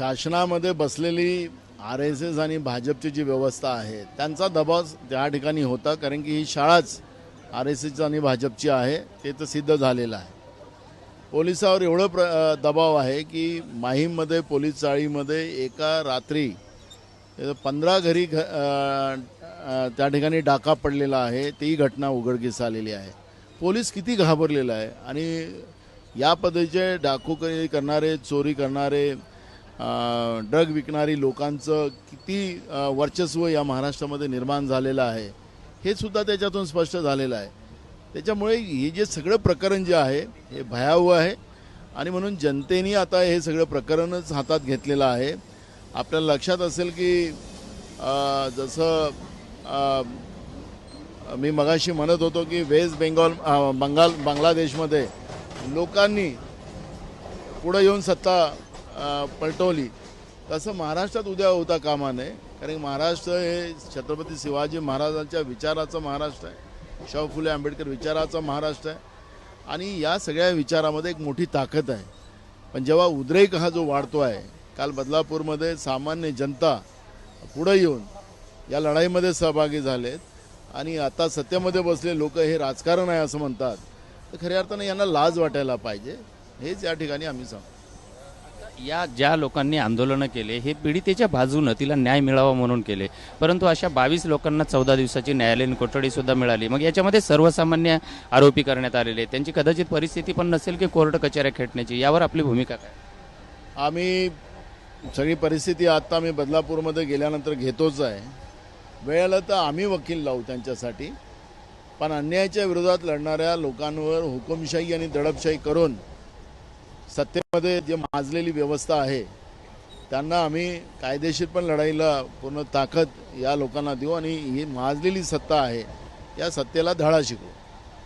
शासनामध्ये बसलेली R S S आणि भाजपची जी व्यवस्था आहे त्यांचा दबाव त्या ठिकाणी होता कारण की ही शाळाच आर एस एस आणि भाजपची आहे ते तर सिद्ध झालेलं आहे. पोलिसावर एवढं प्र दबाव आहे की माहीममध्ये पोलीस चाळीमध्ये एका रात्री पंधरा घरी घ त्या ठिकाणी डाका पडलेला आहे ती घटना उघडकीस आलेली आहे. पोलीस किती घाबरलेला आहे आणि या पद्धतीचे डाकूकरी करणारे चोरी करणारे ड्रग विकणारी लोकांचं किती वर्चस्व या महाराष्ट्रामध्ये निर्माण झालेलं आहे हे सुद्धा त्याच्यातून स्पष्ट झालेलं आहे. त्याच्यामुळे हे जे सगळं प्रकरण जे आहे हे भयावह आहे. आणि म्हणून जनतेने आता हे सगळं प्रकरणच हातात घेतलेलं आहे. आपल्याला लक्षात असेल की जसं मी मगाशी म्हणत होतो की वेस्ट बेंगॉल बंगाल बांगलादेशमध्ये लोकांनी पुढं येऊन सत्ता पलटवली तसं महाराष्ट्रात उद्या होता कामा नये कारण महाराष्ट्र हे छत्रपती शिवाजी महाराजांच्या विचाराचं महाराष्ट्र आहे. शाहू फुले आंबेडकर विचाराचा महाराष्ट्र आहे. आणि या सगळ्या विचारामध्ये एक मोठी ताकद आहे. पण जेव्हा उद्रेक हा जो वाढतो आहे काल बदलापूरमध्ये सामान्य जनता पुढं येऊन या लढाईमध्ये सहभागी झालेत आणि आता सत्तेमध्ये बसले लोक हे राजकारण आहे असं म्हणतात तर खऱ्या अर्थानं यांना लाज वाटायला पाहिजे. हेच या ठिकाणी आम्ही सांगतो. या ज्या लोकांनी आंदोलनं केले हे पीडितेच्या बाजूनं तिला न्याय मिळावा म्हणून केले. परंतु अशा बावीस लोकांना चौदा दिवसाची न्यायालयीन कोठडीसुद्धा मिळाली. मग याच्यामध्ये सर्वसामान्य आरोपी करण्यात आलेले त्यांची कदाचित परिस्थिती पण नसेल की कोर्ट कचऱ्या खेटण्याची. यावर आपली भूमिका काय? आम्ही सगळी परिस्थिती आत्ता आम्ही बदलापूरमध्ये गेल्यानंतर घेतोच आहे. वेळेला तर आम्ही वकील लावू त्यांच्यासाठी. पण अन्यायाच्या विरोधात लढणाऱ्या लोकांवर हुकुमशाही आणि दडपशाही करून सत्तेमध्ये जे माजलेली व्यवस्था आहे त्यांना आम्ही कायदेशीर पण लढाईला पूर्ण ताकद या लोकांना देऊ आणि ही माजलेली सत्ता आहे या सत्तेला धडा शिकवू.